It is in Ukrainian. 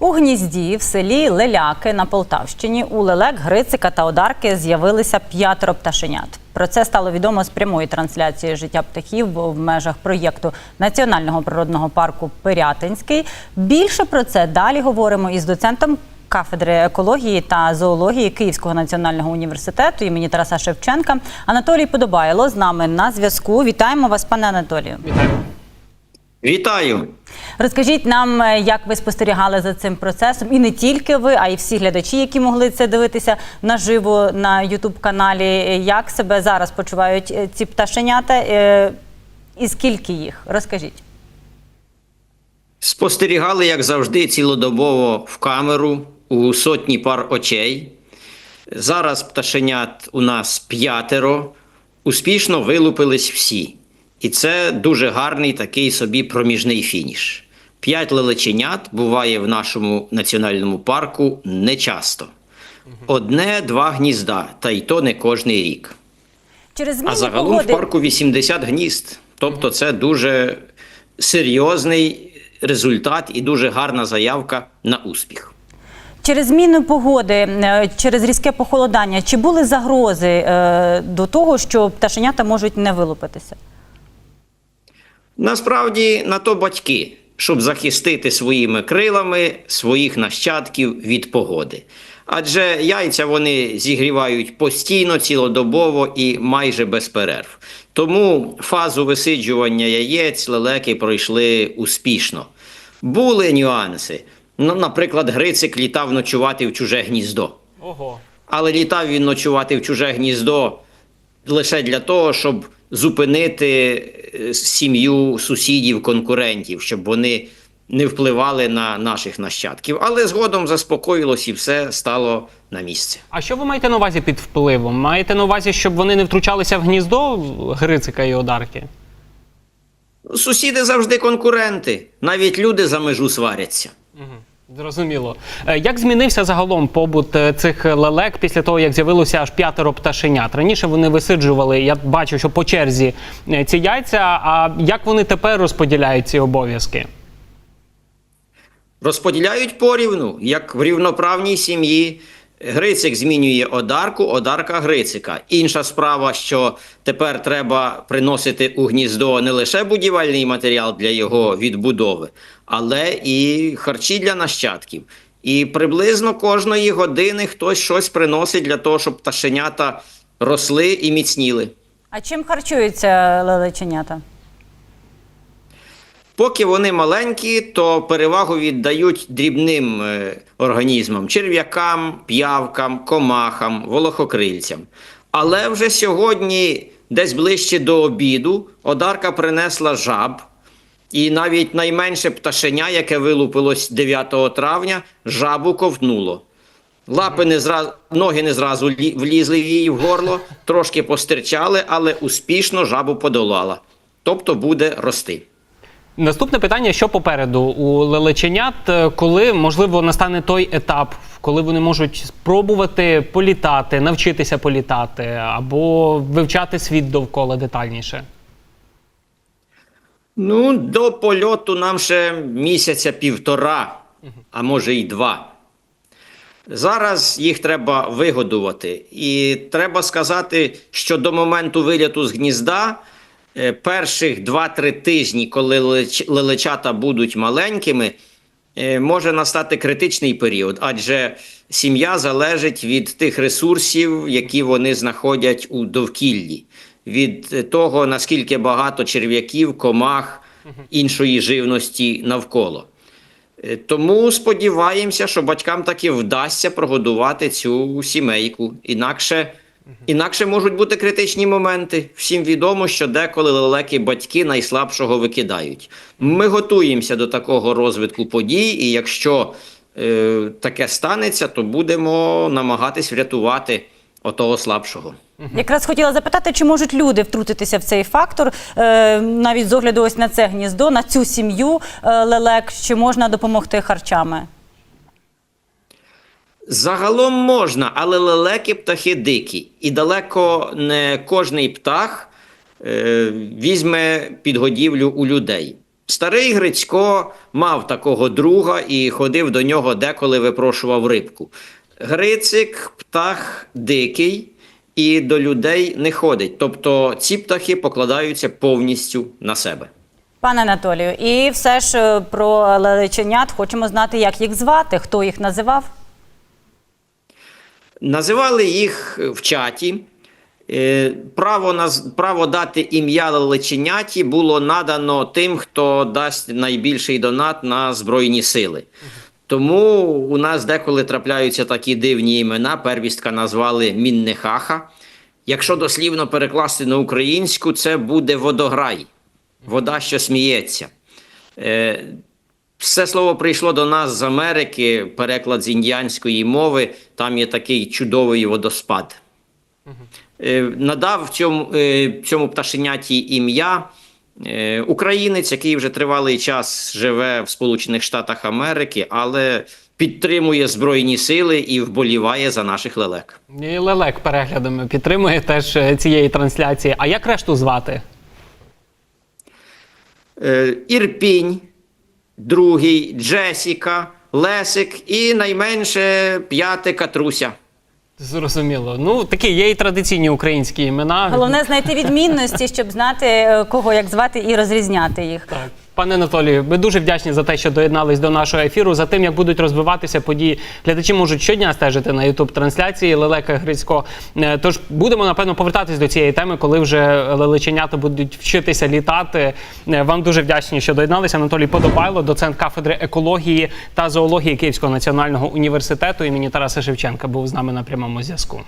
У гнізді в селі Леляки на Полтавщині у лелек, Грицика та Одарки з'явилися п'ятеро пташенят. Про це стало відомо з прямої трансляції життя птахів в межах проєкту Національного природного парку Пирятинський. Більше про це далі говоримо із доцентом кафедри екології та зоології Київського національного університету імені Тараса Шевченка. Анатолій Подобайло з нами на зв'язку. Вітаємо вас, пане Анатолію. Вітаю! Розкажіть нам, е, як ви спостерігали за цим процесом, і не тільки ви, а й всі глядачі, які могли це дивитися наживо на Ютуб каналі. Як себе зараз почувають е, ці пташенята? е, І скільки їх? Розкажіть. Спостерігали, як завжди, цілодобово в камеру у сотні пар очей. Зараз пташенят у нас п'ятеро. Успішно вилупились всі. І це дуже гарний такий собі проміжний фініш. П'ять лелеченят буває в нашому національному парку нечасто. Одне-два гнізда, та й то не кожний рік. Через А загалом погоди в парку 80 гнізд. Тобто це дуже серйозний результат і дуже гарна заявка на успіх. через зміну погоди, е, через різке похолодання, чи були загрози е, до того, що пташенята можуть не вилупитися? Насправді на то батьки, щоб захистити своїми крилами своїх нащадків від погоди. Адже яйця вони зігрівають постійно, цілодобово і майже без перерв. Тому фазу висиджування яєць лелеки пройшли успішно. Були нюанси. Ну, наприклад, Грицик літав ночувати в чуже гніздо. Ого. Але літав він ночувати в чуже гніздо лише для того, щоб зупинити е, сім'ю сусідів, конкурентів, щоб вони не впливали на наших нащадків. Але згодом заспокоїлось і все стало на місце. А що ви маєте на увазі під впливом? Маєте на увазі, щоб вони не втручалися в гніздо Грицика і Одарки? Сусіди завжди конкуренти, навіть люди за межу сваряться. Зрозуміло. Е, Як змінився загалом побут е, цих лелек після того, як з'явилося аж п'ятеро пташенят? Раніше вони висиджували, я бачу, що по черзі е, ці яйця. А як вони тепер розподіляють ці обов'язки? Розподіляють порівну, як в рівноправній сім'ї. Грицик змінює одарку, одарка Грицика. Інша справа, що тепер треба приносити у гніздо не лише будівельний матеріал для його відбудови, але і харчі для нащадків. І приблизно кожної години хтось щось приносить для того, щоб пташенята росли і міцніли. А чим харчуються лелеченята? Поки вони маленькі, то перевагу віддають дрібним е, організмам: черв'якам, п'явкам, комахам, волохокрильцям. Але вже сьогодні, десь ближче до обіду, одарка принесла жаб, і навіть найменше пташеня, яке вилупилось 9 травня, жабу ковтнуло. Лапи не зразу, ноги не зразу влізли в її в горло, трошки постирчали, але успішно жабу подолала. Тобто буде рости. Наступне питання: що попереду у лелеченят, е, коли можливо настане той етап, коли вони можуть спробувати політати, навчитися політати або вивчати світ довкола детальніше? Ну, до польоту нам ще місяця півтора, а може й два. Зараз їх треба вигодувати. І треба сказати, що до моменту виліту з гнізда перших 2-3 тижні, коли лелеч- лелечата будуть маленькими, е, може настати критичний період, адже сім'я залежить від тих ресурсів, які вони знаходять у довкіллі, від е, того, наскільки багато черв'яків, комах, іншої живності навколо. Е, Тому сподіваємося, що батькам таки вдасться прогодувати цю сімейку. Інакше, інакше можуть бути критичні моменти. Всім відомо, що деколи лелеки батьки найслабшого викидають. Ми готуємося до такого розвитку подій, і якщо е, таке станеться, то будемо намагатись врятувати отого слабшого. Якраз хотіла запитати, чи можуть люди втрутитися в цей фактор, е, навіть з огляду ось на це гніздо, на цю сім'ю е, лелек, чи можна допомогти харчами? Загалом можна, але лелеки птахи дикі, і далеко не кожний птах е, візьме підгодівлю у людей. Старий Грицько мав такого друга і ходив до нього деколи випрошував рибку. Грицик птах дикий і до людей не ходить. Тобто ці птахи покладаються повністю на себе. Пане Анатолію, і все ж е, про лелеченят хочемо знати, як їх звати, хто їх називав. Називали їх в чаті. Е, Право, наз... право дати ім'я лелеченяті було надано тим, хто дасть найбільший донат на Збройні сили. Тому у нас деколи трапляються такі дивні імена. Первістка назвали Міннехаха. Якщо дослівно перекласти на українську, це буде водограй, вода, що сміється. Все слово прийшло до нас з Америки, переклад з індіанської мови. Там є такий чудовий водоспад. Е, Надав цьому, е, цьому пташеняті ім'я е, українець, який вже тривалий час живе в Сполучених Штатах Америки, але підтримує Збройні сили і вболіває за наших лелек. І Лелек переглядами підтримує теж цієї трансляції. А як решту звати? Ірпінь, другий, Джесіка, Лесик і найменше п'яте Катруся. Зрозуміло. Ну такі є і традиційні українські імена. Головне знайти відмінності, щоб знати, е, кого як звати, і розрізняти їх. Так. Пане Анатолію, ми дуже вдячні за те, що доєднались до нашого ефіру. За тим, як будуть розвиватися події, глядачі можуть щодня стежити на ютуб трансляції Лелека Грицько. Е, Тож будемо напевно повертатись до цієї теми, коли вже лелеченята будуть вчитися літати. Е, Вам дуже вдячні, що доєдналися. Анатолій Подобайло, доцент кафедри екології та зоології Київського національного університету імені Тараса Шевченка, був з нами на прямому зв'язку.